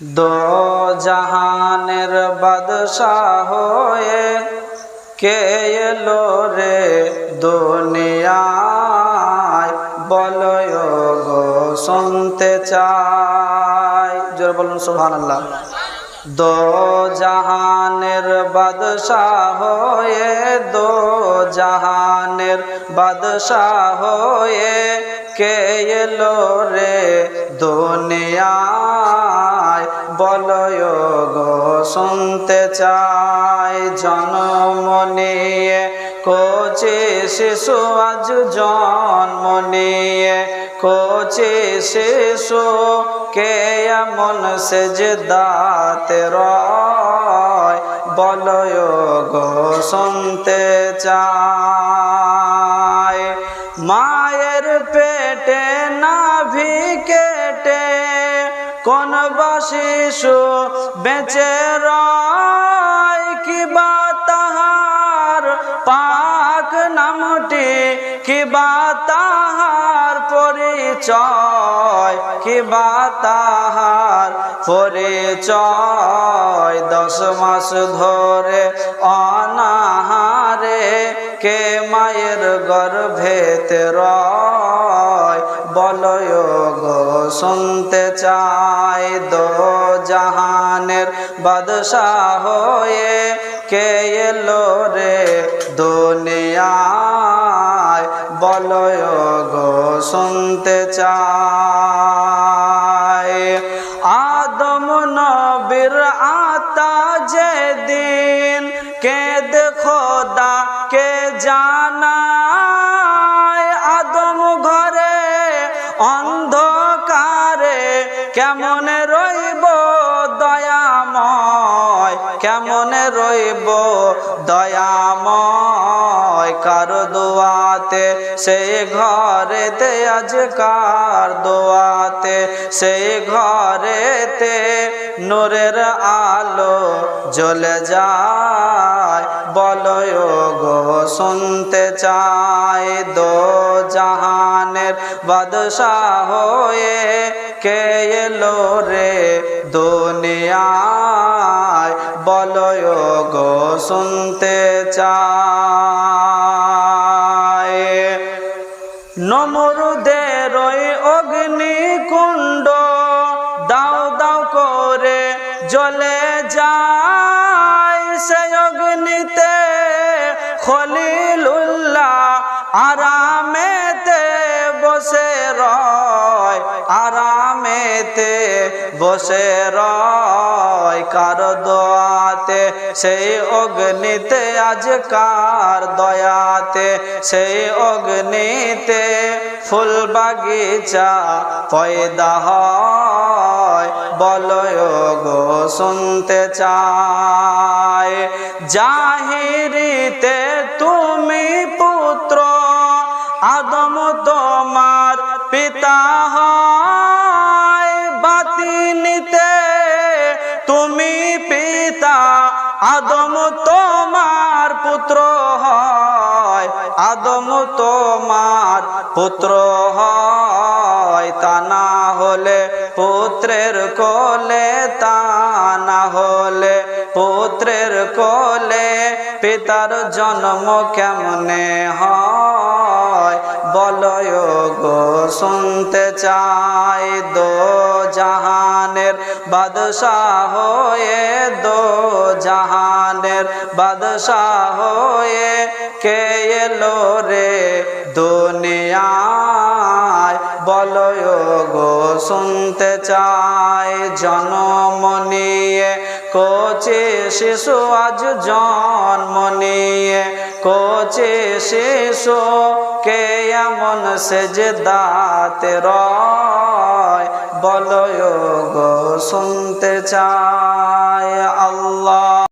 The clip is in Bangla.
দো জাহানের বাদশাহ হয়ে কে এলো রে দুনিয়ায়? বলয় গো, শুনতে চাই। জোর বলুন সুহান আল্লাহ দো জাহানের বাদশাহ হয়ে, দো জাহানের বাদশাহ হয়ে কে এলো রে গো শুনতে চাই জন্ম নিয়ে কোচে শিশু আজ জন্ম নিয়ে কোচে শিশু কে এমন সে যে দাতে রয় গো শুনতে চায়, মায়ের পেটে কোন বা শিশু বেঁচে রয় কিবা তাহার? পাক নামটি কিবা তাহার পরিচয়? কিবা তাহার পরিচয় দশ মাস ধরে অনাহারে কে মায়ের গর্ভেতে রয়? বলয় শুনতে চাই দো জাহানের বাদশাহ হয়ে। কে এলো রে দুনিয়ায়? বলয় গো শুনতে চাই রইব দয়াময়, কেমন রইব দয়াময়? কার দোয়াতে? সেই ঘরেতে, আজকার দোয়াতে। সেই ঘরেতে, নূরের আলো জ্বলে যায়। বলয় গো, শুনতে চাই দো জাহানের বাদশাহ হয়ে কে এলো রে দুনিয়ায়? বলয় গো, শুনতে চাই নমরুদের ওই অগ্নিকুণ্ড, দাও দাও করে জ্বলে খলিলুল্লাহ আরামেতে বসে রয়, আরামেতে বসে রয়। কার দোয়াতে? সেই অগ্নিতে আজকার দয়াতে? সেই অগ্নিতে ফুল বাগিচা পয়দা হয়, বলয় গো শুনতে চায়। জাহিরিতে পিতা হয় বাতিনিতে তুমি পিতা, আদম তোমার পুত্র হয়। আদম তোমার পুত্র হয়, তা না হলে পুত্রের কোলে, তা না হলে পুত্রের কোলে। পিতার জন্ম কেমনে হয়? বলয় গো, শুনতে চাই দো জাহানের বাদশাহ হয়ে, দো জাহানের বাদশাহ হয়ে, কে এলো রে দুনিয়ায়? বলয় গো, শুনতে চাই জন্ম নিয়ে কোচে শিশু আজ জন্ম নিয়ে। কোচে শিশু কে এমন যে দাতে রয় বলয় গো, শুনতে চায় আল্লাহ।